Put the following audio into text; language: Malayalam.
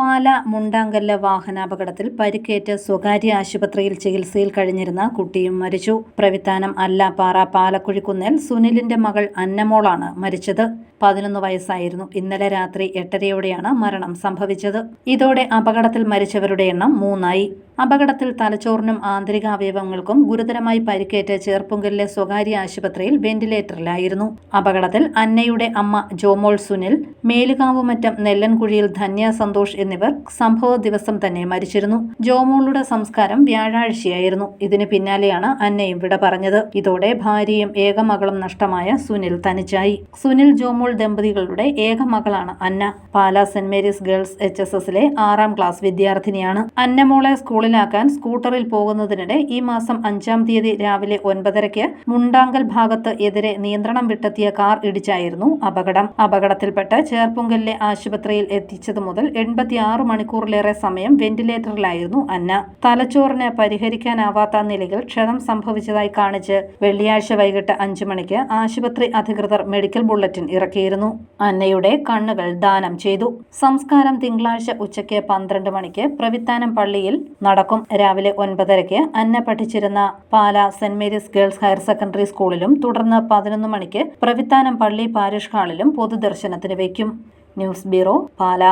പാല മുണ്ടാങ്കല്ല വാഹനാപകടത്തിൽ പരിക്കേറ്റ് സ്വകാര്യ ആശുപത്രിയിൽ ചികിത്സയിൽ കഴിഞ്ഞിരുന്ന കുട്ടിയും മരിച്ചു. പ്രവിത്താനം അല്ലാപ്പാറ പാലക്കുഴിക്കുന്നേൽ സുനിലിന്റെ മകൾ അന്നമോളാണ് മരിച്ചത്. പതിനൊന്ന് വയസ്സായിരുന്നു. ഇന്നലെ രാത്രി എട്ടരയോടെയാണ് മരണം സംഭവിച്ചത്. ഇതോടെ അപകടത്തിൽ മരിച്ചവരുടെ എണ്ണം മൂന്നായി. അപകടത്തിൽ തലച്ചോറിനും ആന്തരികാവയവങ്ങൾക്കും ഗുരുതരമായി പരിക്കേറ്റ് ചേർപ്പുങ്കലിലെ സ്വകാര്യ ആശുപത്രിയിൽ വെന്റിലേറ്ററിലായിരുന്നു. അപകടത്തിൽ അന്നയുടെ അമ്മ ജോമോൾ സുനിൽ മേലുകാവുമറ്റം നെല്ലൻകുഴിയിൽ ധന്യ സന്തോഷ് എന്നിവർ സംഭവ ദിവസം തന്നെ മരിച്ചിരുന്നു. ജോമോളുടെ സംസ്കാരം വ്യാഴാഴ്ചയായിരുന്നു. ഇതിന് പിന്നാലെയാണ് അന്നയും വിട പറഞ്ഞത്. ഇതോടെ ഭാര്യയും ഏകമകളും നഷ്ടമായ സുനിൽ തനിച്ചായി. സുനിൽ ജോമോൾ ദമ്പതികളുടെ ഏകമകളാണ് Anna. Pala Saint Mary's girls H S എസിലെ ആറാം ക്ലാസ് വിദ്യാർത്ഥിനിയാണ്. അന്നമോളെ സ്കൂളിലാക്കാൻ സ്കൂട്ടറിൽ പോകുന്നതിനിടെ ഈ മാസം അഞ്ചാം തീയതി രാവിലെ ഒൻപതരയ്ക്ക് മുണ്ടാങ്കൽ ഭാഗത്ത് എതിരെ നിയന്ത്രണം വിട്ടെത്തിയ കാർ ഇടിച്ചായിരുന്നു അപകടം. അപകടത്തിൽപ്പെട്ട് ചേർപ്പുങ്കലിലെ ആശുപത്രിയിൽ എത്തിച്ചതു മുതൽ എൺപത്തിയാറ് മണിക്കൂറിലേറെ സമയം വെന്റിലേറ്ററിലായിരുന്നു അന്ന. തലച്ചോറിന് പരിഹരിക്കാനാവാത്ത നിലയിൽ ക്ഷതം സംഭവിച്ചതായി കാണിച്ച് വെള്ളിയാഴ്ച വൈകിട്ട് അഞ്ചു മണിക്ക് ആശുപത്രി അധികൃതർ മെഡിക്കൽ ബുള്ളറ്റിൻ ഇറക്കിയിരുന്നു. അന്നയുടെ കണ്ണുകൾ ദാനം ചെയ്തു. സംസ്കാരം തിങ്കളാഴ്ച ഉച്ചയ്ക്ക് പന്ത്രണ്ട് മണിക്ക് പ്രവിത്താനം പള്ളിയിൽ നടക്കും. രാവിലെ ഒൻപതരയ്ക്ക് അന്ന പഠിച്ചിരുന്ന Pala Saint Mary's girls higher secondary സ്കൂളിലും തുടർന്ന് പതിനൊന്ന് മണിക്ക് പ്രവിത്താനം പള്ളി പാരിഷ് ഹാളിലും പൊതുദർശനത്തിന് വയ്ക്കും. News bureau Pala.